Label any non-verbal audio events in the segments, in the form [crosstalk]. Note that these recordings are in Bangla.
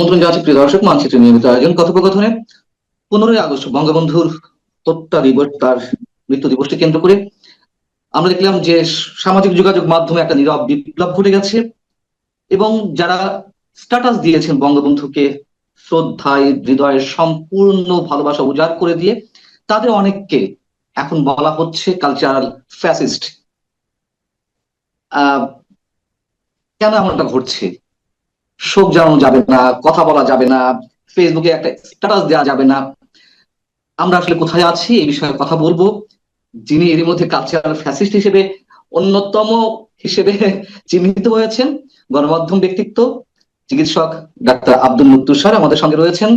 আমন্ত্রণ জানাচ্ছি প্রিয় দর্শক মানচিত্র নিয়মিত আয়োজন কথোপকথনে। পনেরোই আগস্ট বঙ্গবন্ধুর হত্যা দিবস, তার মৃত্যু দিবসকে কেন্দ্র করে আমরা দেখলাম যে সামাজিক যোগাযোগ মাধ্যমে একটা নীরব বিপ্লব ঘটে গেছে এবং যারা স্ট্যাটাস দিয়েছেন বঙ্গবন্ধুকে, শ্রদ্ধায় হৃদয়ের সম্পূর্ণ ভালোবাসা উজাড় করে দিয়ে, তাদের অনেককে এখন বলা হচ্ছে কালচারাল ফ্যাসিস্ট কেন এমনটা ঘটছে? শোক জানানো যাবে না, কথা বলা যাবে না ফেসবুকে একটা স্ট্যাটাস দেওয়া যাবে না। আমরা আসলে কোথায় আছি এই বিষয়ে কথা বলব। যিনি এর মধ্যে কালচারাল ফ্যাসিস্ট হিসেবে অন্যতম হিসেবে [laughs] চিহ্নিত হয়েছেন, গণমাধ্যম ব্যক্তিত্ব, চিকিৎসক ডাক্তার আব্দুল মুত্তুর স্যার আমাদের সঙ্গে রয়েছেন।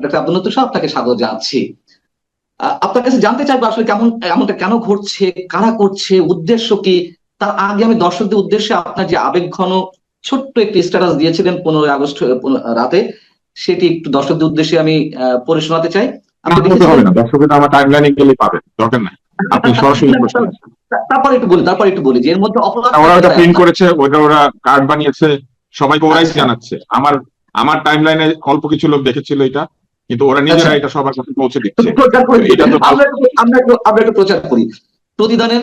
ডাক্তার আব্দুল মুত্তুর স্যার, আপনাকে স্বাগত জানাচ্ছি। আপনার কাছে জানতে চাইব আসলে কেমন, এমনটা কেন ঘটছে, কারা করছে, উদ্দেশ্য কি? তার আগে আমি দর্শকদের উদ্দেশ্যে আপনার যে আবেগঘন ছোট্ট একটি স্ট্যাটাস দিয়েছিলেন পনেরোই আগস্ট রাতে। সেটি একটু দর্শকদের উদ্দেশ্যে আমি পড়ে শোনাতে চাই। তারপর একটু বলি তারপর একটু বলি যে এর মধ্যে অপরাধ ওরা ওটা প্রিন্ট করেছে ওটা ওরা কার্ড বানিয়েছে সবাইকে ওরাই আচ্ছা। জানাচ্ছে। আমার আমার টাইম লাইনে অল্প কিছু লোক দেখেছিল এটা কিন্তু ওরা নিজেরা আচ্ছা। এটা সবার কাছে পৌঁছে দিচ্ছে। আমরা একটু প্রচার করি। প্রতিদানের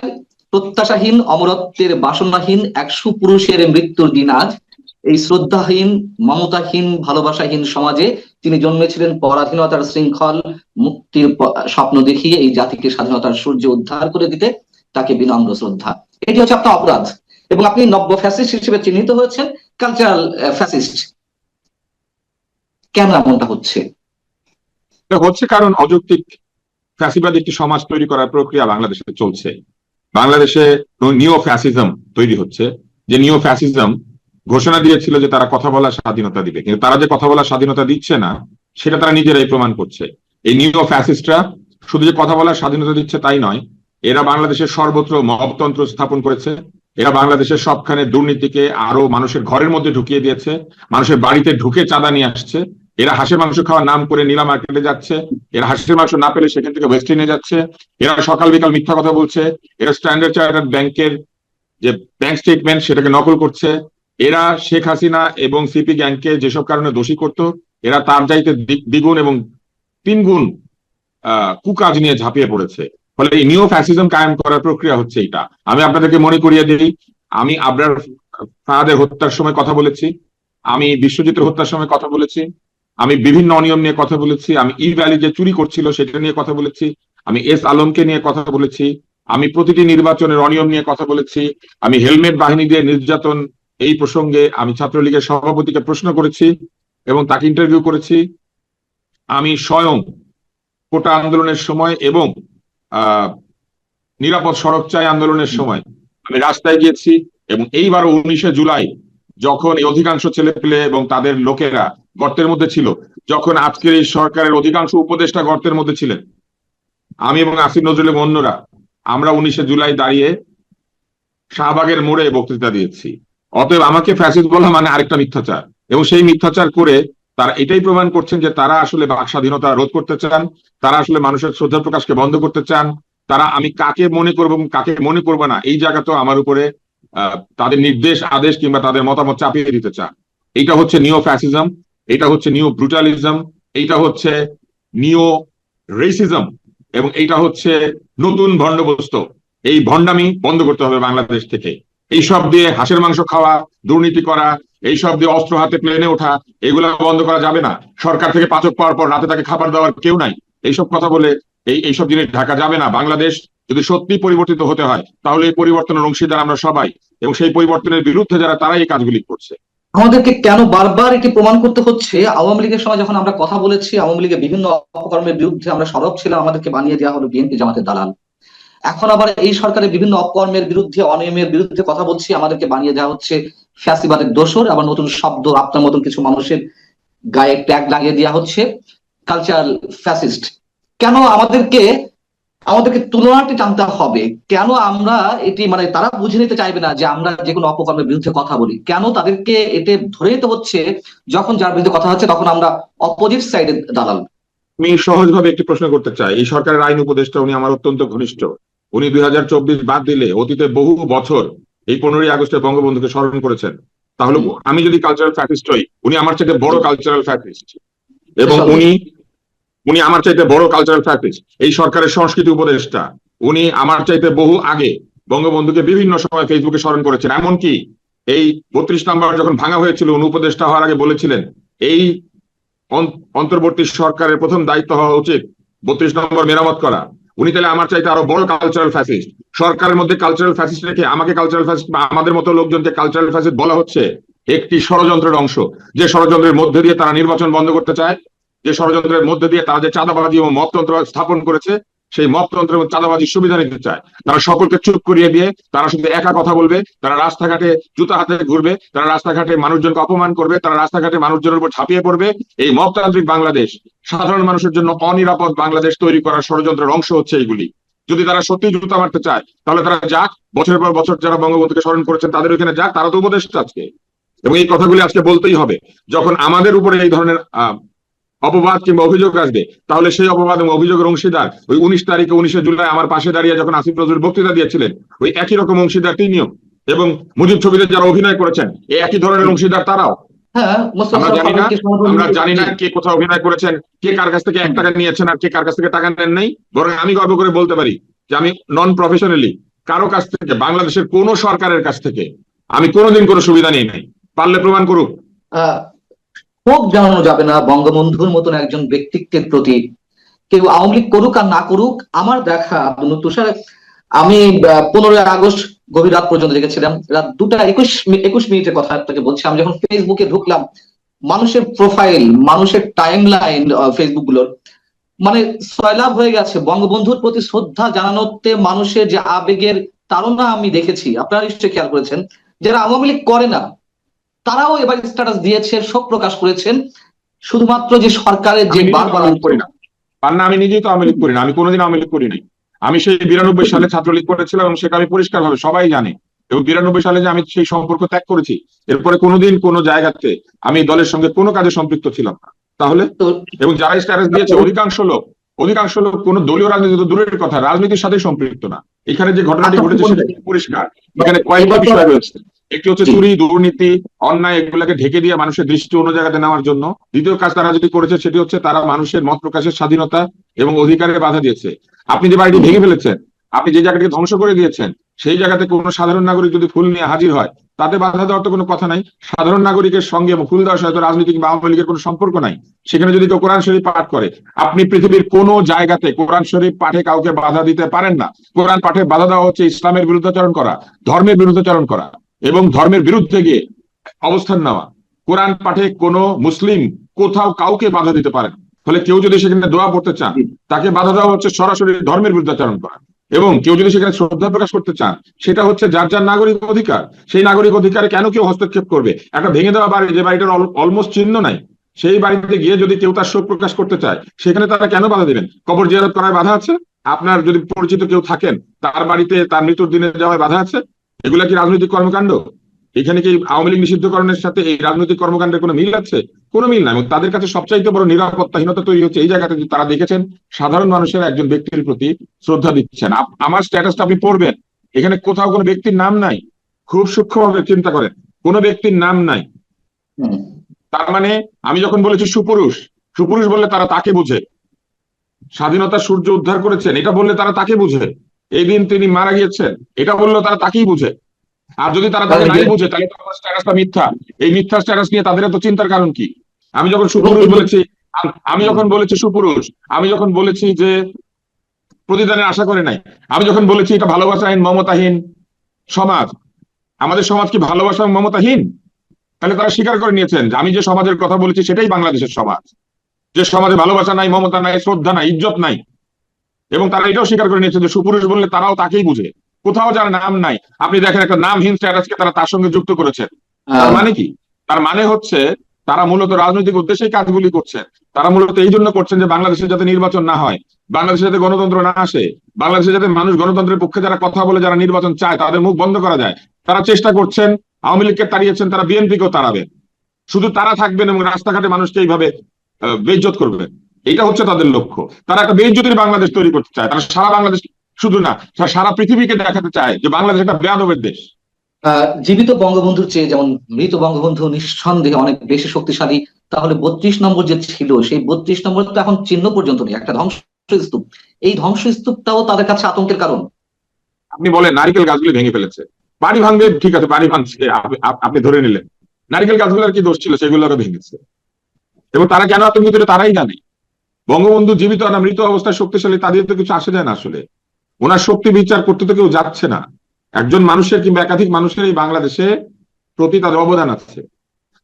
প্রত্যাশাহীন, অমরত্বের বাসনাহীন এক সুপুরুষের মৃত্যুর দিন আজ। এই শ্রদ্ধাহীন, মমতাহীন, ভালোবাসাহীন সমাজে তিনি জন্মেছিলেন পরাধীনতার শৃঙ্খল, মুক্তির স্বপ্ন দেখিয়ে এই জাতিকে স্বাধীনতার সূর্য উদ্ধার করে দিতে তাকে বিনম্র শ্রদ্ধা। এটি হচ্ছে আপনার অপরাধ। এবং আপনি নব্য ফ্যাসিস্ট হিসেবে চিহ্নিত হয়েছেন কালচারাল ফ্যাসিস্ট কেন এমনটা হচ্ছে? হচ্ছে কারণ অযৌক্তিক ফ্যাসিবাদ একটি সমাজ তৈরি করার প্রক্রিয়া বাংলাদেশে চলছে। বাংলাদেশে নিও ফ্যাসিজম তৈরি হচ্ছে। যে নিও ফ্যাসিজম ঘোষণা দিয়েছিল যে তারা কথা বলার স্বাধীনতা দিবে। কিন্তু তারা যে কথা বলার স্বাধীনতা দিচ্ছে না, সেটা তারা নিজেরাই প্রমাণ করছে। এই নিও ফ্যাসিস্টরা শুধু যে কথা বলার স্বাধীনতা দিচ্ছে তাই নয়, এরা বাংলাদেশের সর্বত্র মবতন্ত্র স্থাপন করেছে। এরা বাংলাদেশের সবখানে দুর্নীতিকে আরও মানুষের ঘরের মধ্যে ঢুকিয়ে দিয়েছে, মানুষের বাড়িতে ঢুকে চাঁদা নিয়ে আসছে। এরা হাঁসের মাংস খাওয়ার নাম করে নীলা মার্কেটে যাচ্ছে, এরা হাঁসের মাংস না পেলে সেখান থেকে ওয়েস্ট ইন্ডিজে যাচ্ছে, এরা সকাল বিকাল মিথ্যা কথা বলছে, এরা স্ট্যান্ডার্ড চার্টার্ড ব্যাংকের যে ব্যাংক স্টেটমেন্ট সেটাকে নকল করছে, এরা শেখ হাসিনা এবং সিপি গ্যাংকে যেসব কারণে দোষী করত, এরা তার চাইতে দ্বিগুণ এবং তিনগুণ কুকাজ নিয়ে ঝাঁপিয়ে পড়েছে। ফলে এই নিও ফ্যাসিজম কায়েম করার প্রক্রিয়া হচ্ছে এটা আমি আপনাদেরকে মনে করিয়ে দিই, আমি আবরার ফাহাদের হত্যার সময় কথা বলেছি, আমি বিশ্বজিতের হত্যার সময় কথা বলেছি আমি বিভিন্ন অনিয়ম নিয়ে কথা বলেছি, আমি ই ভ্যালি যে চুরি করছিল সেটা নিয়ে কথা বলেছি, আমি এস আলমকে নিয়ে কথা বলেছি, আমি প্রতিটি নির্বাচনের অনিয়ম নিয়ে কথা বলেছি, আমি হেলমেট বাহিনী দিয়ে নির্যাতন এই প্রসঙ্গে আমি ছাত্রলীগের সভাপতিকে প্রশ্ন করেছি এবং তাকে ইন্টারভিউ করেছি। আমি স্বয়ং কোটা আন্দোলনের সময় এবং নিরাপদ সড়ক চাই আন্দোলনের সময় আমি রাস্তায় গিয়েছি এবং এইবার উনিশে জুলাই যখন এই অধিকাংশ ছেলে পেলে এবং তাদের লোকেরা গর্তের মধ্যে ছিল, যখন আজকের এই সরকারের অধিকাংশ উপদেষ্টা গর্তের মধ্যে ছিলেন। আমি এবং আসিফ নজরুল এবং অন্যরা আমরা উনিশে জুলাই দাঁড়িয়ে শাহবাগের মোড়ে বক্তৃতা দিয়েছি। অতএব আমাকে ফ্যাসিস্ট বলা মানে আরেকটা মিথ্যাচার। এবং সেই মিথ্যাচার করে তারা এটাই প্রমাণ করছেন যে তারা আসলে বাক স্বাধীনতা রোধ করতে চান, তারা আসলে মানুষের শ্রদ্ধা প্রকাশকে বন্ধ করতে চান, তারা আমি কাকে মনে করব এবং কাকে মনে করব না, এই জায়গা তো আমার উপরে তাদের নির্দেশ, আদেশ কিংবা তাদের মতামত চাপিয়ে দিতে চান। এইটা হচ্ছে নিও ফ্যাসিজম এটা হচ্ছে নিও ব্রুটালিজম এইটা হচ্ছে নিও রেসিজম এবং এইটা হচ্ছে নতুন ভণ্ডবস্ত। এই ভণ্ডামি বন্ধ করতে হবে বাংলাদেশ থেকে। এই সব দিয়ে হাঁসের মাংস খাওয়া, দুর্নীতি করা, এই সব দিয়ে অস্ত্র হাতে প্লেনে ওঠা, এগুলো বন্ধ করা যাবে না। সরকার থেকে পাচক পাওয়ার পর রাতে তাকে খাবার দেওয়ার কেউ নাই। এইসব কথা বলে এই এইসব জিনিস ঢাকা যাবে না। বাংলাদেশ যদি সত্যি পরিবর্তিত হতে হয়, তাহলে এই পরিবর্তনের অংশীদার আমরা সবাই, এবং সেই পরিবর্তনের বিরুদ্ধে যারা তারাই এই কাজগুলি করছে। আমাদেরকে কেন বারবার এটি প্রমাণ করতে হচ্ছে? আওয়ামী লীগের সময় যখন আমরা কথা বলেছি, আওয়ামী লীগের বিভিন্ন অপকর্মের বিরুদ্ধে আমরা সরব ছিলাম, আমাদেরকে বানিয়ে দেওয়া হলো বিএনপি জামাতের দালাল। এখন আবার এই সরকারের বিভিন্ন অপকর্মের বিরুদ্ধে, অনিয়মের বিরুদ্ধে কথা বলছি, আমাদেরকে বানিয়ে দেওয়া হচ্ছে ফ্যাসিবাদের দোষর আবার নতুন শব্দ আপনার মতন কিছু মানুষের গায়ে ট্যাগ লাগিয়ে দেওয়া হচ্ছে। কালচারাল ফ্যাসিস্ট কেন আমাদেরকে আমাদেরকে তুলনাটি টানতে হবে। কেন আমরা এটি মানে তারা বুঝে নিতে চাইবে না যে আমরা যে কোনো অপকর্মের বিরুদ্ধে কথা বলি? কেন তাদেরকে এতে ধরে নিতে হচ্ছে যখন যার বিরুদ্ধে কথা হচ্ছে তখন আমরা অপোজিট সাইডে দালাল আমি সহজভাবে একটি প্রশ্ন করতে চাই। এই সরকারের আইন উপদেষ্টা উনি আমার অত্যন্ত ঘনিষ্ঠ। উনি দুই হাজার চব্বিশ বাদ দিলে অতীতে বহু বছর এই পনেরোই আগস্টে বঙ্গবন্ধুকে স্মরণ করেছেন। তাহলে আমি যদি কালচারাল ফ্যাটিস্ট হই উনি আমার চাইতে বড় কালচারাল ফ্যাটিস্ট এবং উনি উনি আমার চাইতে বড় কালচারাল ফ্যাটিস্ট এই সরকারের সংস্কৃতি উপদেষ্টা। উনি আমার চাইতে বহু আগে বঙ্গবন্ধুকে বিভিন্ন সময় ফেসবুকে স্মরণ করেছেন। এমনকি এই বত্রিশ নাম্বার যখন ভাঙা হয়েছিল, উনি উপদেষ্টা হওয়ার আগে বলেছিলেন, এই অন- অন্তর্বর্তী সরকারের প্রথম দায়িত্ব হওয়া উচিত বত্রিশ নম্বর মেরামত করা। উনি তাহলে আমার চাইতে আরও বড় কালচারাল ফ্যাসিস্ট সরকারের মধ্যে কালচারাল ফ্যাসিস্ট রেখে আমাকে কালচারাল ফ্যাসিস্ট বা আমাদের মতো লোকজনকে কালচারাল ফ্যাসিস্ট বলা হচ্ছে একটি ষড়যন্ত্রের অংশ। যে ষড়যন্ত্রের মধ্যে দিয়ে তারা নির্বাচন বন্ধ করতে চায় যে ষড়যন্ত্রের মধ্যে দিয়ে তারা যে চাঁদাবাজি এবং মততন্ত্র স্থাপন করেছে, সেই মততন্ত্র এবং চাঁদাবাজির সুবিধা নিতে চায়। তারা সকলকে চুপ করিয়ে দিয়ে তারা শুধু একা কথা বলবে, তারা রাস্তাঘাটে জুতা হাতে ঘুরবে, তারা রাস্তাঘাটে মানুষজনকে অপমান করবে, তারা রাস্তাঘাটে মানুষজনের উপর ঝাঁপিয়ে পড়বে। এই মততান্ত্রিক বাংলাদেশ, সাধারণ মানুষের জন্য অনিরাপদ বাংলাদেশ তৈরি করার ষড়যন্ত্রের অংশ হচ্ছে এইগুলি। যদি তারা সত্যি জুতা মারতে চায়, তাহলে তারা যাক, বছরের পর বছর যারা বঙ্গবন্ধুকে স্মরণ করেছেন, তাদের ওখানে যাক, তারা তো উপদেষ্টা আজকে। এবং এই কথাগুলি আজকে বলতেই হবে, যখন আমাদের উপরে এই ধরনের অপবাদ কিংবা অভিযোগ আসবে। তাহলে সেই অপবাদ এবং অভিযোগের অংশীদার ওই উনিশ তারিখে উনিশে জুলাই আমার পাশে দাঁড়িয়ে যখন আসিফ নজরুল বক্তৃতা দিয়েছিলেন ওই একই রকম অংশীদার তিনিও এবং মুজিব ছবিতে যারা অভিনয় করেছেন এই একই ধরনের অংশীদার তারাও। হ্যাঁ আমরা জানি না আমরা জানি না কে কোথাও অভিনয় করেছেন কে কার কাছ থেকে এক টাকা নিয়েছেন আর কে কার কাছ থেকে টাকা নেন নাই। বরং আমি গর্ব করে বলতে পারি যে আমি নন প্রফেশনালি কারও কাছ থেকে বাংলাদেশের কোন সরকারের কাছ থেকে আমি কোনোদিন কোনো সুবিধা নিই নাই। পারলে প্রমাণ করুক। ক্ষোভ জানানো যাবে না বঙ্গবন্ধুর মতন একজন ব্যক্তিত্বের প্রতি। কেউ আওয়ামী লীগ করুক আর না করুক, আমার দেখা তুষার, আমি পনেরোই আগস্ট গভীর রাত পর্যন্ত দেখেছিলাম। রাত দুটা একুশ একুশ মিনিটের কথা আপনাকে বলছি। আমি যখন ফেসবুকে ঢুকলাম, মানুষের প্রোফাইল মানুষের টাইম লাইন ফেসবুকগুলোর মানে সয়লাভ হয়ে গেছে। বঙ্গবন্ধুর প্রতি শ্রদ্ধা জানানোতে মানুষের যে আবেগের তারা আমি দেখেছি। আপনারা নিশ্চয়ই খেয়াল করেছেন। যারা আওয়ামী লীগ করে না তারাও এবার স্ট্যাটাস দিয়েছে শোক প্রকাশ করেছেন। শুধুমাত্র যে সরকারের যে বারবার করি না। পান্না আমি নিজেই তো আওয়ামী লীগ করি না। আমি কোনোদিন আওয়ামী লীগ করি নাই আমি সেই বিরানব্বই সালে ছাত্রলীগ করেছিলাম এবং সেটা আমি পরিষ্কার ভাবে সবাই জানে। এবং বিরানব্বই সালে যে আমি সেই সম্পর্ক ত্যাগ করেছি এরপরে কোনোদিন কোনো জায়গাতে আমি দলের সঙ্গে কোনো কাজে সম্পৃক্ত ছিলাম না। তাহলে? এবং যারা স্ট্যাটাস দিয়েছে অধিকাংশ লোক অধিকাংশ লোক কোনো দলীয় রাজনীতি তো দূরের কথা রাজনীতির সাথে সম্পৃক্ত না। এখানে যে ঘটনাটি আচ্ছা, ঘটেছে সেটা পরিষ্কার? এখানে কয়েকটা বিষয় রয়েছে। একটি হচ্ছে চুরি দুর্নীতি অন্যায় এগুলাকে ঢেকে দিয়ে মানুষের দৃষ্টি অন্য জায়গাতে নেওয়ার জন্য। দ্বিতীয় কাজ তারা যদি করেছে সেটি হচ্ছে তারা মানুষের মত প্রকাশের স্বাধীনতা এবং অধিকারে বাধা দিয়েছে। আপনি যে বাড়িটি ভেঙে ফেলেছেন আপনি যে জায়গাটিকে ধ্বংস করে দিয়েছেন সেই জায়গাতে কোনো সাধারণ নাগরিক যদি ফুল নিয়ে হাজির হয় তাতে বাধা দেওয়ার তো কোনো কথা নাই। সাধারণ নাগরিকের সঙ্গে এবং ফুল দেওয়ার সাথে রাজনীতি কিংবা আওয়ামী লীগের কোনো সম্পর্ক নাই। সেখানে যদি কেউ কোরআন শরীফ পাঠ করে আপনি পৃথিবীর কোনো জায়গাতে কোরআন শরীফ পাঠে কাউকে বাধা দিতে পারেন না। কোরআন পাঠে বাধা দেওয়া হচ্ছে ইসলামের বিরুদ্ধাচরণ করা ধর্মের বিরুদ্ধাচরণ করা। এবং ধর্মের বিরুদ্ধে গিয়ে অবস্থান নেওয়া। কোরআন পাঠে কোনো মুসলিম কোথাও কাউকে বাধা দিতে পারেন ফলে কেউ যদি সেখানে দোয়া পড়তে চান, তাকে বাধা দেওয়া হচ্ছে সরাসরি ধর্মের বিরুদ্ধে বিরুদ্ধাচরণ করা। এবং কেউ যদি সেখানে শ্রদ্ধা প্রকাশ করতে চান, সেটা হচ্ছে যার যার নাগরিক অধিকার, সেই নাগরিক অধিকারে কেন কেউ হস্তক্ষেপ করবে? একটা ভেঙে দেওয়া বাড়ি, যে বাড়িটার অলমোস্ট চিহ্ন নাই, সেই বাড়িতে গিয়ে যদি কেউ তার শোক প্রকাশ করতে চায়, সেখানে তারা কেন বাধা দিবেন? কবর জিয়ারত করায় বাধা আছে? আপনার যদি পরিচিত কেউ থাকেন, তার বাড়িতে তার মৃত্যুর দিনে যাওয়ায় বাধা আছে? এগুলা কি রাজনৈতিক কর্মকাণ্ড? এখানে কি আওয়ামী লীগ নিষিদ্ধকরণের সাথে এই রাজনৈতিক কর্মকাণ্ডের কোনো মিল আছে? কোনো মিল নাই। এবং তাদের কাছে সবচাইতে বড় নিরাপত্তাহীনতা তৈরি হচ্ছে এই জায়গাতে যে তারা দেখেছেন সাধারণ মানুষের একজন ব্যক্তির প্রতি শ্রদ্ধা দিচ্ছেন। আমার স্ট্যাটাসটা আপনি পড়বেন। এখানে কোথাও কোনো ব্যক্তির নাম নাই। খুব সূক্ষ্মভাবে চিন্তা করেন। কোনো ব্যক্তির নাম নাই। তার মানে আমি যখন বলেছি সুপুরুষ সুপুরুষ বললে তারা তাকে বুঝে। স্বাধীনতা সূর্য উদ্ধার করেছেন এটা বললে তারা তাকে বুঝে। এই দিন তিনি মারা গিয়েছেন। এটা বলল তারা তাকেই বুঝে। আর যদি তারা তাকে নাই বুঝে তাহলে তো আমার স্ট্যাটাসটা মিথ্যা। এই মিথ্যা স্ট্যাটাস নিয়ে তাদের এত চিন্তার কারণ কি? আমি যখন সুপুরুষ বলেছি আমি যখন বলেছি সুপুরুষ আমি যখন বলেছি যে প্রতিদানের আশা করে নাই আমি যখন বলেছি এটা ভালোবাসাহীন মমতাহীন সমাজ আমাদের সমাজ কি ভালোবাসা এবং মমতাহীন? তাহলে তারা স্বীকার করে নিয়েছেন যে আমি যে সমাজের কথা বলেছি সেটাই বাংলাদেশের সমাজ। যে সমাজে ভালোবাসা নাই মমতা নাই শ্রদ্ধা নাই ইজ্জত নাই এবং তারা এটাও স্বীকার করে নিয়েছে যে সুপুরুষ বললে তারাও তাকেই বুঝে। কোথাও যার নাম নাই। আপনি দেখেন একটা নামহীন স্ট্যাটাসকে তারা তার সঙ্গে যুক্ত করেছেন তার মানে কি? তার মানে হচ্ছে তারা মূলত রাজনৈতিক উদ্দেশ্যেই কাজগুলি করছে। তারা মূলত এই জন্য করছেন যে বাংলাদেশে যাতে নির্বাচন না হয় বাংলাদেশে যাতে গণতন্ত্র না আসে বাংলাদেশে যাতে মানুষ গণতন্ত্রের পক্ষে যারা কথা বলে যারা নির্বাচন চায় তাদের মুখ বন্ধ করা যায়। তারা চেষ্টা করছেন আওয়ামী লীগকে তাড়িয়েছেন তারা বিএনপিকেও তাড়াবেন শুধু তারা থাকবেন এবং রাস্তাঘাটে মানুষকে এইভাবে আহ, বেইজ্জত করবেন। এটা হচ্ছে তাদের লক্ষ্য। তারা একটা বেইজ্জতির বাংলাদেশ তৈরি করতে চায়। তারা সারা বাংলাদেশ শুধু না সারা পৃথিবীকে দেখাতে চায় যে বাংলাদেশ একটা বেয়াদবের দেশ। আহ, জীবিত বঙ্গবন্ধুর চেয়ে যেমন মৃত বঙ্গবন্ধু নিঃসন্দেহে অনেক বেশি শক্তিশালী তাহলে বত্রিশ নম্বর যে ছিল সেই বত্রিশ নম্বর তো এখন চিহ্ন পর্যন্ত নেই একটা ধ্বংসস্তূপ। এই ধ্বংসস্তূপটাও তাদের কাছে আতঙ্কের কারণ। আপনি বলেন নারিকেল গাছগুলি ভেঙে ফেলেছে। বাড়ি ভাঙবে ঠিক আছে বাড়ি ভাঙছে আপনি- ধরে নিলেন। নারিকেল গাছগুলোর কি দোষ ছিল? সেগুলোরও ভেঙেছে। এবং তারা কেন আতঙ্কিত তারাই জানে। বঙ্গবন্ধু জীবিত না মৃত অবস্থায় শক্তিশালী তাদের তো কিছু আসে যায় না আসলে। ওনার শক্তি বিচার করতে তো কেউ যাচ্ছে না। একজন মানুষের কিংবা একাধিক মানুষের এই বাংলাদেশে প্রতি তাদের অবদান আছে।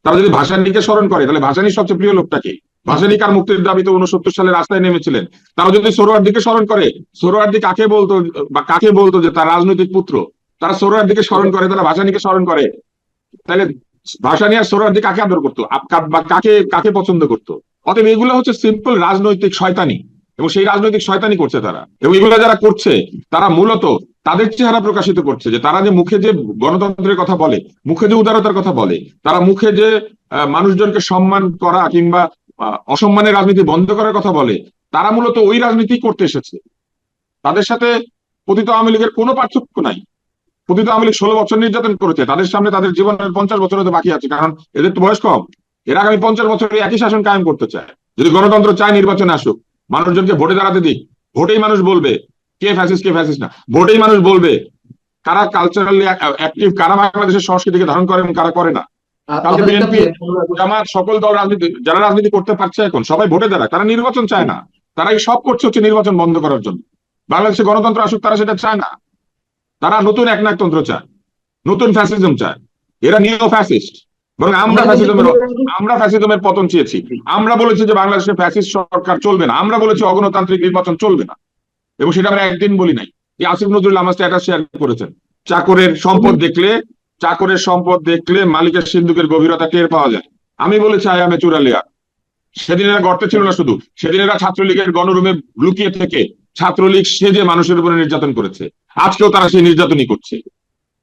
তারা যদি ভাষানীকে স্মরণ করে, তাহলে ভাষানীর সবচেয়ে প্রিয় লোকটাকে ভাষানী কার মুক্তির দাবিতে উনসত্তর সালে রাস্তায় নেমেছিলেন? তারা যদি সোহরাওয়ার্দীকে স্মরণ করে সোহরাওয়ার্দী কাকে বলতো বা কাকে বলতো যে তার রাজনৈতিক পুত্র? তারা সোহরাওয়ার্দীকে স্মরণ করে তারা ভাষানীকে স্মরণ করে। তাহলে ভাষানী আর সোহরাওয়ার্দী কাকে আদর করতো? বা কাকে কাকে পছন্দ করতো? অতএব এগুলো হচ্ছে সিম্পল রাজনৈতিক শয়তানি এবং সেই রাজনৈতিক শয়তানি করছে তারা এবং এগুলো যারা করছে, তারা মূলত তাদের চেহারা প্রকাশিত করছে যে তারা যে মুখে যে গণতন্ত্রের কথা বলে, মুখে যে উদারতার কথা বলে, তারা মুখে যে মানুষজনকে সম্মান করা কিংবা অসম্মানের রাজনীতি বন্ধ করার কথা বলে, তারা মূলত ওই রাজনীতি করতে এসেছে। তাদের সাথে পতিত আওয়ামী লীগের কোনো পার্থক্য নাই। পতিত আওয়ামী লীগ ষোলো বছর নির্যাতন করেছে, তাদের সামনে তাদের জীবনের পঞ্চাশ বছর হতে বাকি আছে, কারণ এদের তো বয়স কম। এরা আগামী পঞ্চাশ বছরে একই শাসন কায়েম করতে চায়। যদি গণতন্ত্র চায় নির্বাচনে আসুক। মানুষজনকে ভোটে দাঁড়াতে দিক। ভোটেই মানুষ বলবে কে ফ্যাসিস কে ফ্যাসিস না। ভোটেই মানুষ বলবে কারা কালচারালি অ্যাক্টিভ কারা বাংলাদেশের সংস্কৃতিকে ধারণ করে এবং কারা করে না। কালকে আগস্ট- জামাত সকল দল রাজনীতি যারা রাজনীতি করতে পারছে এখন সবাই ভোটে দাঁড়ায় তারা নির্বাচন চায় না। তারা এই সব করছে হচ্ছে নির্বাচন বন্ধ করার জন্য। বাংলাদেশে গণতন্ত্র আসুক তারা সেটা চায় না। তারা নতুন এক একনায়কতন্ত্র চায়। নতুন ফ্যাসিজম চায়। এরা নিও ফ্যাসিস্ট বরং আমরা ফ্যাসিজমের আমরা ফ্যাসিজমের পতন চেয়েছি। আমরা বলেছি যে বাংলাদেশে ফ্যাসিস্ট সরকার চলবে না। আমরা বলেছি অগণতান্ত্রিক নির্বাচন চলবে না। এবং সেটা আমরা একদিন বলি নাই। এই আসিফ নজরুল আমার স্ট্যাটাস শেয়ার করেছেন। চাকরের সম্পদ দেখলে চাকরের সম্পদ দেখলে মালিকের সিন্ধুকের গভীরতা টের পাওয়া যায়। আমি বলেছি আই আমে চুরালিয়া সেদিন এরা গর্তে ছিল না শুধু। সেদিন এরা ছাত্রলীগের গণরুমে লুকিয়ে থেকে ছাত্রলীগ সেজে মানুষের উপরে নির্যাতন করেছে। আজকেও তারা সেই নির্যাতনই করছে।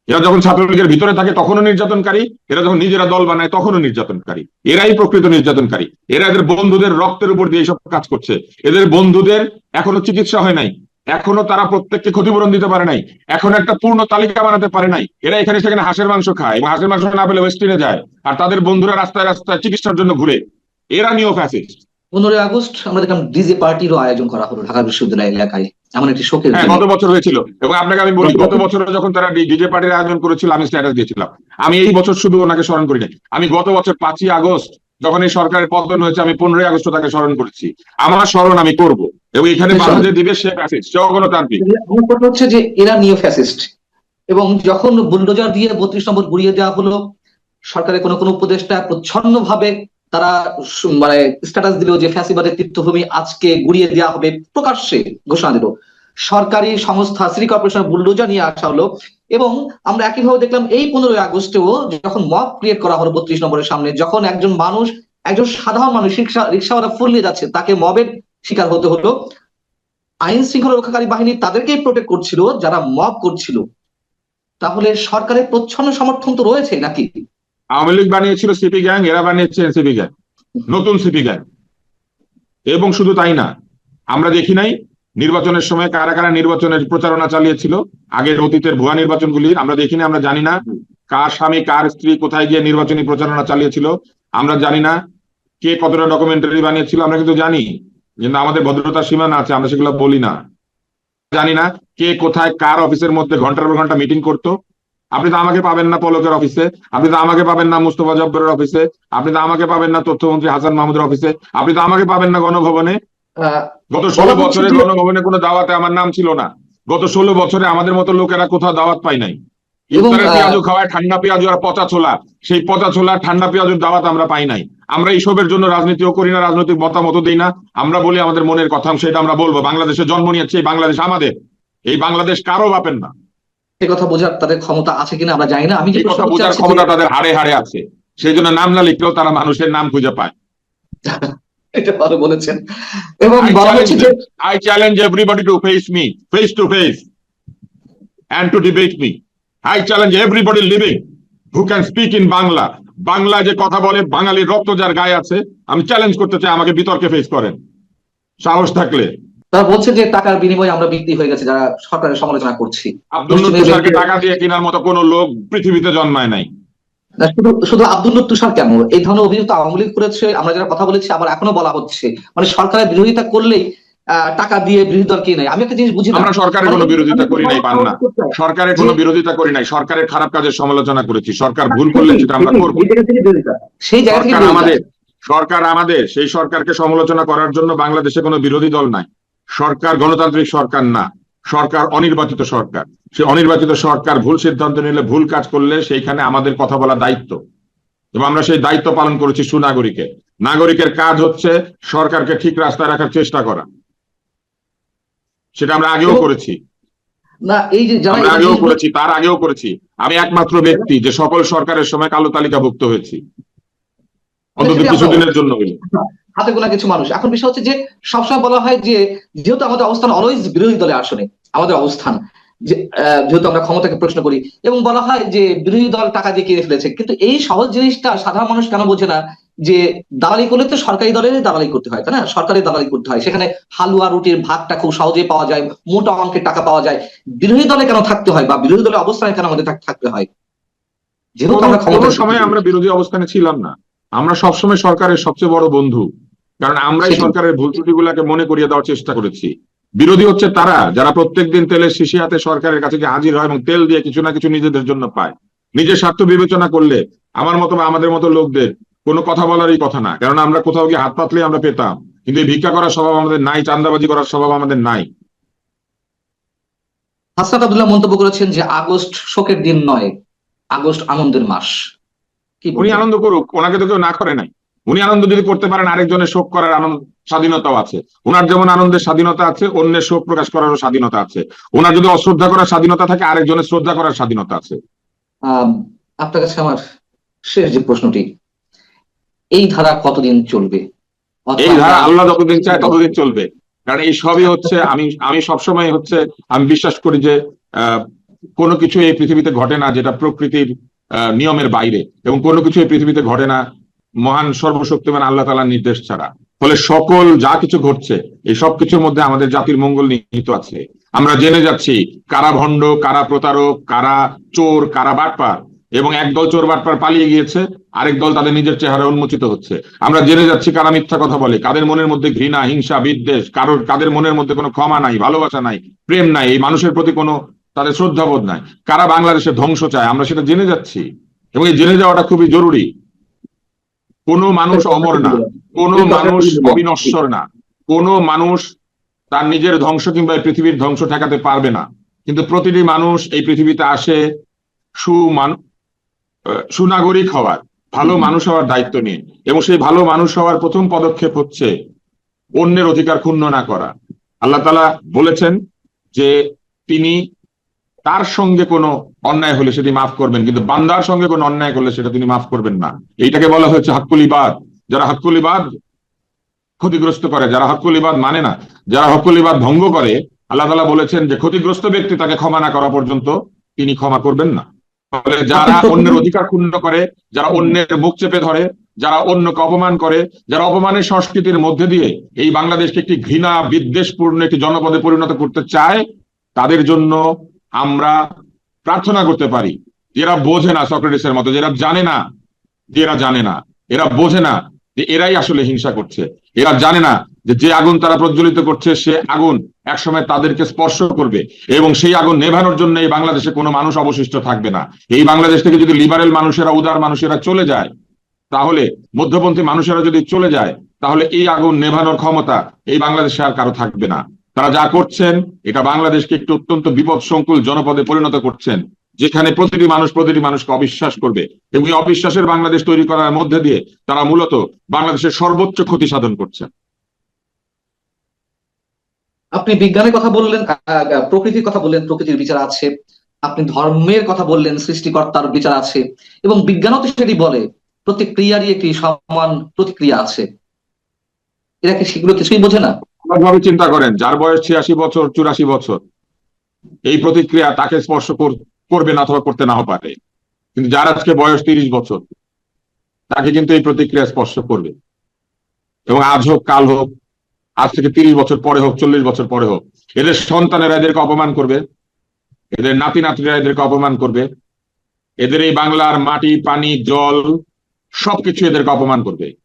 এরা যখন ছাত্রলীগের ভিতরে থাকে তখনও নির্যাতনকারী, এরা যখন নিজেরা দল বানায় তখনও নির্যাতনকারী। এরাই প্রকৃত নির্যাতনকারী। এরা এদের বন্ধুদের রক্তের উপর দিয়ে এইসব কাজ করছে। এদের বন্ধুদের এখনও চিকিৎসা হয় নাই। এখনও তারা প্রত্যেককে ক্ষতিপূরণ দিতে পারে নাই। এখন একটা পূর্ণ তালিকা বানাতে পারে নাই। এরা এখানে সেখানে হাঁসের মাংস খায় এবং হাঁসের মাংস না পেলে ওয়েস্টিনে যায় আর তাদের বন্ধুরা রাস্তায় রাস্তায় চিকিৎসার জন্য ঘুরে। এরা নিও ফ্যাসিস্ট পনেরোই আগস্ট আমরা দেখলাম ডিজে পার্টিরও আয়োজন করা হলো ঢাকা বিশ্ববিদ্যালয় এলাকায়। এমন একটি শোকের হ্যাঁ গত বছর হয়েছিল। এবং আপনাকে আমি বলি গত বছর যখন তারা ডিজে পার্টির আয়োজন করেছিল আমি স্ট্যাটাস দিয়েছিলাম। আমি এই বছর শুধু ওনাকে স্মরণ করি নাই। আমি গত বছর পাঁচই আগস্ট যখন এই সরকারের পতন হয়েছে আমি পনেরোই আগস্ট তাকে স্মরণ করেছি। আমার স্মরণ আমি করব। এবং এখানে আচ্ছা। বাংলাদেশ দিবে সে অগণতান্ত্রিক। আমার কথা হচ্ছে যে এরা নিও ফ্যাসিস্ট এবং যখন বুলডোজার দিয়ে বত্রিশ নম্বর গুড়িয়ে দেওয়া হলো সরকারের কোনো কোনো উপদেষ্টা প্রচ্ছন্ন ভাবে তারা মানে স্ট্যাটাস দিল যে ফ্যাসিবাদের তীর্থভূমি আজকে গুড়িয়ে দেওয়া হবে প্রকাশ্যে ঘোষণা দিল। সরকারি সংস্থা সিটি কর্পোরেশন বুলডোজার নিয়ে আসা হলো এবং আমরা একইভাবে দেখলাম এই পনেরোই আগস্টেও যখন মব ক্রিয়েট করা হলো বত্রিশ নম্বরের সামনে, যখন একজন মানুষ, একজন সাধারণ মানুষ রিক্সা, রিক্সাওয়ালা ফুলিয়ে যাচ্ছে, তাকে মবের শিকার হতে হলো। আইন শৃঙ্খলা রক্ষাকারী বাহিনী তাদেরকেই প্রোটেক্ট করছিল, যারা মব করছিল। তাহলে সরকারের প্রচ্ছন্ন সমর্থন তো রয়েছে নাকি? আওয়ামী লীগ বানিয়েছিল সিপি গ্যাং, এরা বানিয়েছে এনসিপি গ্যাং, নতুন সিপি গ্যাং। এবং শুধু তাই না, আমরা দেখি নাই নির্বাচনের সময় কারা কারা নির্বাচনের প্রচারণা চালিয়েছিল, আগের অতীতের ভুয়া নির্বাচনগুলি, আমরা দেখি না আমরা জানি না কার স্বামী, কার স্ত্রী কোথায় গিয়ে নির্বাচনী প্রচারণা চালিয়েছিল, আমরা জানি না কে কতটা ডকুমেন্টারি বানিয়েছিল, আমরা কিন্তু জানি, কিন্তু আমাদের ভদ্রতার সীমানা আছে, আমরা সেগুলো বলি না। জানি না কে কোথায়, কার অফিসের মধ্যে ঘণ্টার পর ঘণ্টা মিটিং করতো আপনি তো আমাকে পাবেন না পলকের অফিসে আপনি তো আমাকে পাবেন না মুস্তফা জব্বরের অফিসে আপনি তো আমাকে পাবেন না তথ্যমন্ত্রী হাসান মাহমুদের অফিসে আপনি তো আমাকে পাবেন না গণভবনে। গত ষোলো বছরে গণভবনে কোনো দাওয়াতে আমার নাম ছিল না। গত ষোলো বছরে আমাদের মতো লোকেরা কোথাও দাওয়াত পাই নাই। ইফতারের আহ, খাওয়ায় ঠান্ডা পেঁয়াজু আর পচা ছোলা। সেই পচা ছোলা ঠান্ডা পেঁয়াজুর দাওয়াত আমরা পাই নাই। আমরা এইসবের জন্য রাজনীতিও করি না রাজনৈতিক মতামত দিই না। আমরা বলি আমাদের মনের কথা সেটা আমরা বলব। বাংলাদেশে জন্ম নিয়েছে এই বাংলাদেশ আমাদের। এই বাংলাদেশ কারও বাপের না। সে কথা বোঝার তাদের ক্ষমতা আছে কিনা আমরা জানি না। আমি কথা বোঝার ক্ষমতা তাদের হাড়ে হাড়ে আছে। সেই জন্য নাম না লিখলেও তারা মানুষের নাম খুঁজে পায়। [laughs] এটা ভালো বলেছেন। এবং বলা challenge, I challenge everybody to face me, face to face, and to debate me. I challenge everybody living who can speak in Bangla যে কথা বলে বাঙালির রক্ত যার গায়ে আছে আমি চ্যালেঞ্জ করতে চাই আমাকে বিতর্কে ফেস করেন। সাহস থাকলে। তারা বলছে যে টাকার বিনিময়ে আমরা বিক্রি হয়ে গেছে যারা সরকারের সমালোচনা করছি। টাকা দিয়ে কেনার মতো কোনো লোক পৃথিবীতে জন্মায় নাই। শুধু শুধু আব্দুল তুষার কেন? এই ধরনের অভিযোগ তো আওয়ামী লীগ করেছে আমরা যারা কথা বলেছি আবার এখনও বলা হচ্ছে। মানে সরকারের বিরোধিতা করলেই টাকা দিয়ে বিরোধী দল কে নেয়। আমি একটা জিনিস বুঝি আমরা সরকারের কোনো বিরোধিতা করি নাই পান্না সরকারের কোনো বিরোধিতা করি নাই সরকারের খারাপ কাজের সমালোচনা করেছি। সরকার ভুল করলে সেটা আমরা করব। সেই জায়গা থেকে আমাদের সরকার আমাদের সেই সরকারকে সমালোচনা করার জন্য বাংলাদেশে কোনো বিরোধী দল নাই। সরকার গণতান্ত্রিক সরকার না সরকার অনির্বাচিত সরকার। সে অনির্বাচিত সরকার ভুল সিদ্ধান্ত নিলে ভুল কাজ করলে সেইখানে আমাদের কথা বলা দায়িত্ব। এবং আমরা সেই দায়িত্ব পালন করেছি সুনাগরিকের। নাগরিকের কাজ হচ্ছে সরকারকে ঠিক রাস্তায় রাখার চেষ্টা করা। সেটা আমরা আগেও করেছি। না এই যে আমরা আগেও করেছি তার আগেও করেছি। আমি একমাত্র ব্যক্তি যে সকল সরকারের সময় কালো তালিকাভুক্ত হয়েছি। অন্তত কিছুদিনের জন্য হইল হাতে গোনা কিছু মানুষ। এখন বিষয় হচ্ছে যে সবসময় বলা হয় যে যেহেতু আমাদের অবস্থান অলওয়েজ বিরোধী দলের আসনে আমাদের অবস্থান যেহেতু আমরা ক্ষমতাকে প্রশ্ন করি এবং বলা হয় যে বিরোধী দল টাকা দিয়ে কিনে ফেলেছে। কিন্তু এই সহজ জিনিসটা সাধারণ মানুষ কেন বোঝে না? যে দালালি করলে তো সরকারি দলের দালালি করতে হয় তাই না? সরকারি দালালি করতে হয়। সেখানে হালুয়া রুটির ভাগটা খুব সহজেই পাওয়া যায় মোটা অঙ্কের টাকা পাওয়া যায়। বিরোধী দলে কেন থাকতে হয় বা বিরোধী দলের অবস্থানে কেন আমাদের থাকতে হয়? যেহেতু আমরা কোনো ক্ষমতায় সময় আমরা বিরোধী অবস্থানে ছিলাম না। আমরা সবসময় সরকারের সবচেয়ে বড় বন্ধু কারণ আমরাই সরকারের ভুল ত্রুটি ত্রুটিগুলোকে মনে করিয়ে দেওয়ার চেষ্টা করেছি। বিরোধী হচ্ছে তারা যারা প্রত্যেকদিন তেলের শিশি হাতে সরকারের কাছে গিয়ে হাজির হয় এবং তেল দিয়ে কিছু না কিছু নিজেদের জন্য পায়। নিজের স্বার্থ বিবেচনা করলে আমার মতো বা আমাদের মতো লোকদের কোনো কথা বলারই কথা না। কারণ আমরা কোথাও গিয়ে হাত পাতলে আমরা পেতাম। কিন্তু এই ভিক্ষা করার স্বভাব আমাদের নাই চান্দাবাজি করার স্বভাব আমাদের নাই। হাসনাত আব্দুল্লাহ মন্তব্য করেছেন যে আগস্ট শোকের দিন নয় আগস্ট আনন্দের মাস। উনি আনন্দ করুক ওনাকে তো কেউ না করে নাই। উনি আনন্দ যদি করতে পারেন আরেকজনের শোক করার আনন্দ স্বাধীনতাও আছে। ওনার যেমন আনন্দের স্বাধীনতা আছে অন্যের শোক প্রকাশ করারও স্বাধীনতা আছে। ওনার যদি অশ্রদ্ধা করার স্বাধীনতা থাকে আরেকজনের শ্রদ্ধা করার স্বাধীনতা আছে। আপনার কাছে আমার শেষ যে প্রশ্নটি এই ধারা কতদিন চলবে? এই ধারা আল্লাহ যতদিন চায় ততদিন চলবে। কারণ এই সবই হচ্ছে আমি আমি সবসময় হচ্ছে আমি বিশ্বাস করি যে আহ, কোনো কিছু এই পৃথিবীতে ঘটে না যেটা প্রকৃতির নিয়মের বাইরে। এবং কোনো কিছু এই পৃথিবীতে ঘটে না। মহান, সর্বশক্তিমান আল্লাহ তালার নির্দেশ ছাড়া। ফলে সকল যা কিছু ঘটছে, এই সব কিছুর মধ্যে আমাদের জাতির মঙ্গল নিহিত আছে। আমরা জেনে যাচ্ছি, কারা ভণ্ড, কারা প্রতারক, কারা চোর, কারা বাটপার। এবং একদল চোর বাটপার পালিয়ে গিয়েছে, আরেক দল তাদের নিজের চেহারা উন্মোচিত হচ্ছে। আমরা জেনে যাচ্ছি কারা মিথ্যা কথা বলে, কাদের মনের মধ্যে ঘৃণা, হিংসা, বিদ্বেষ, কারোর, কাদের মনের মধ্যে কোনো ক্ষমা নাই, ভালোবাসা নাই, প্রেম নাই। এই মানুষের প্রতি কোনো তাদের শ্রদ্ধাবোধ নাই। কারা বাংলাদেশের ধ্বংস চায়, আমরা সেটা জেনে যাচ্ছি। এবং এই জেনে যাওয়াটা খুবই জরুরি। কোনো মানুষ অমর না, কোনো মানুষ অবিনশ্বর না, কোনো মানুষ তার নিজের ধ্বংস কিংবা পৃথিবীর ধ্বংস ঠেকাতে পারবে না। কিন্তু প্রতিটি মানুষ এই পৃথিবীতে আসে সুমান সুনাগরিক হওয়ার, ভালো মানুষ হওয়ার দায়িত্ব নিয়ে। এবং সেই ভালো মানুষ হওয়ার প্রথম পদক্ষেপ হচ্ছে অন্যের অধিকার ক্ষুণ্ণ না করা। আল্লাহ তালা বলেছেন যে তিনি তার সঙ্গে কোনো অন্যায় হলে সেটি মাফ করবেন, কিন্তু বান্দার সঙ্গে কোনো অন্যায় করলে সেটা তিনি মাফ করবেন না। এইটাকে বলা হয়েছে হাক্কুলিবাদ যারা হাক্কুলিবাদ ক্ষতিগ্রস্ত করে, যারা হকুলিবাদ মানে না, যারা হকুলিবাদ ভঙ্গ করে, আল্লাহ তালা বলেছেন যে ক্ষতিগ্রস্ত ব্যক্তি তাকে ক্ষমা না করা পর্যন্ত তিনি ক্ষমা করবেন না। ফলে যারা অন্যের অধিকার ক্ষুণ্ণ করে, যারা অন্যের মুখ চেপে ধরে, যারা অন্যকে অপমান করে, যারা অপমানের সংস্কৃতির মধ্যে দিয়ে এই বাংলাদেশকে একটি ঘৃণা বিদ্বেষপূর্ণ একটি জনপদে পরিণত করতে চায়, তাদের জন্য আমরা প্রার্থনা করতে পারি। এরা বোঝে না সক্রেটিসের মতো যেরা জানে না যে এরা জানে না। এরা বোঝে না যে এরাই আসলে হিংসা করছে। এরা জানে না যে যে আগুন তারা প্রজ্বলিত করছে, সে আগুন একসময় তাদেরকে স্পর্শ করবে এবং সেই আগুন নেভানোর জন্য এই বাংলাদেশে কোনো মানুষ অবশিষ্ট থাকবে না। এই বাংলাদেশ থেকে যদি লিবারেল মানুষেরা, উদার মানুষেরা চলে যায়, তাহলে মধ্যপন্থী মানুষেরা যদি চলে যায়, তাহলে এই আগুন নেভানোর ক্ষমতা এই বাংলাদেশে আর কারও থাকবে না। তারা যা করছেন, এটা বাংলাদেশকে একটি অত্যন্ত বিপদ সংকুল জনপদে পরিণত করছেন, যেখানে প্রতিটি মানুষ প্রতিটি মানুষকে অবিশ্বাস করবে এবং এই অবিশ্বাসের বাংলাদেশ তৈরি করার মধ্যে দিয়ে তারা মূলত বাংলাদেশের সর্বোচ্চ ক্ষতি সাধন করছেন। আপনি বিজ্ঞানের কথা বললেন প্রকৃতির কথা বললেন, প্রকৃতির বিচার আছে। আপনি ধর্মের কথা বললেন, সৃষ্টিকর্তার বিচার আছে। এবং বিজ্ঞানও তো সেটি বলে, প্রতিক্রিয়ারই একটি সমান প্রতিক্রিয়া আছে। এরা কি সেগুলো কিছুই বোঝে না? ভাবে চিন্তা করেন, যার বয়স ছিয়াশি বছর, চুরাশি বছর। এই প্রতিক্রিয়া তাকে স্পর্শ কর- করবে না অথবা করতে নাও পারে। কিন্তু যার আজকে বয়স তিরিশ বছর, তাকে কিন্তু এই প্রতিক্রিয়া স্পর্শ করবে। এবং আজ হোক, কাল হোক, আজ থেকে তিরিশ বছর পরে হোক, চল্লিশ বছর পরে হোক, এদের সন্তানেরা এদেরকে অপমান করবে। এদের নাতি নাতিরা এদেরকে অপমান করবে। এদের এই বাংলার মাটি, পানি, জল, সবকিছু এদেরকে অপমান করবে।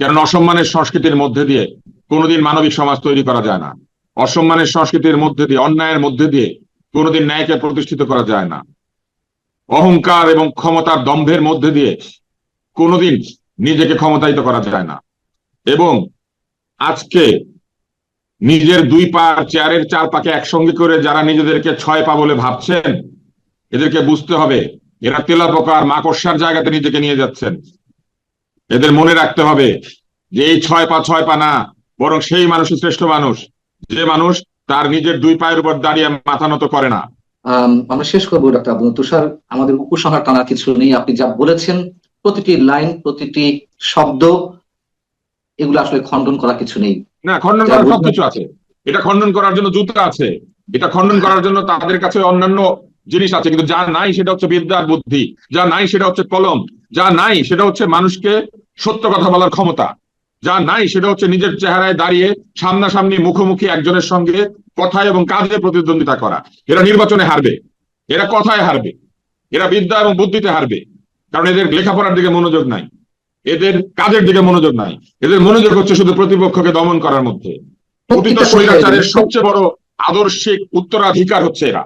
কারণ অসম্মানের সংস্কৃতির মধ্যে দিয়ে কোনোদিন মানবিক সমাজ তৈরি করা যায় না। অসম্মানের সংস্কৃতির মধ্যে দিয়ে, অন্যায়ের মধ্যে দিয়ে কোনোদিন ন্যায়কে প্রতিষ্ঠিত করা যায় না। অহংকার এবং ক্ষমতার দম্ভের মধ্যে দিয়ে কোনোদিন নিজেকে ক্ষমতায়িত করা যায় না। এবং আজকে নিজের দুই পা চেয়ারের চার পাকে একসঙ্গে করে যারা নিজেদেরকে ছয় পা বলে ভাবছেন, এদেরকে বুঝতে হবে, এরা তেলাপোকা আর মাকড়সার জায়গাতে নিজেকে নিয়ে যাচ্ছেন। এদের মনে রাখতে হবে যে এই ছয় পা ছয় পা না বরং সেই মানুষই শ্রেষ্ঠ মানুষ। যে মানুষ তার নিজের দুই পায়ের উপর দাঁড়িয়ে মাথা নত করে না। আম, আমরা শেষ করব ডাক্তার আব্দুল তুষার। আমাদের উপসংহার টানার কিছু নেই। আপনি যা বলেছেন প্রতিটি লাইন প্রতিটি শব্দ এগুলো আসলে খণ্ডন করা কিছু নেই। না খণ্ডন করার সবকিছু আছে। এটা খণ্ডন করার জন্য জুতা আছে। এটা খণ্ডন করার জন্য তাদের কাছে অন্যান্য জিনিস আছে কিন্তু যা নাই সেটা হচ্ছে বিদ্যার বুদ্ধি। যা নাই সেটা হচ্ছে কলম। যা নাই সেটা হচ্ছে মানুষকে সত্য কথা বলার ক্ষমতা। যা নাই সেটা হচ্ছে নিজের চেহারায় দাঁড়িয়ে সামনাসামনি মুখোমুখি একজনের সঙ্গে কথায় এবং কাজে প্রতিদ্বন্দ্বিতা করা। এরা নির্বাচনে হারবে। এরা কথায় হারবে। এরা বিদ্যা এবং বুদ্ধিতে হারবে। কারণ এদের লেখাপড়ার দিকে মনোযোগ নাই। এদের কাজের দিকে মনোযোগ নাই। এদের মনোযোগ হচ্ছে শুধু প্রতিপক্ষকে দমন করার মধ্যে। অতীত স্বৈরাচারের সবচেয়ে বড় আদর্শিক উত্তরাধিকার হচ্ছে এরা।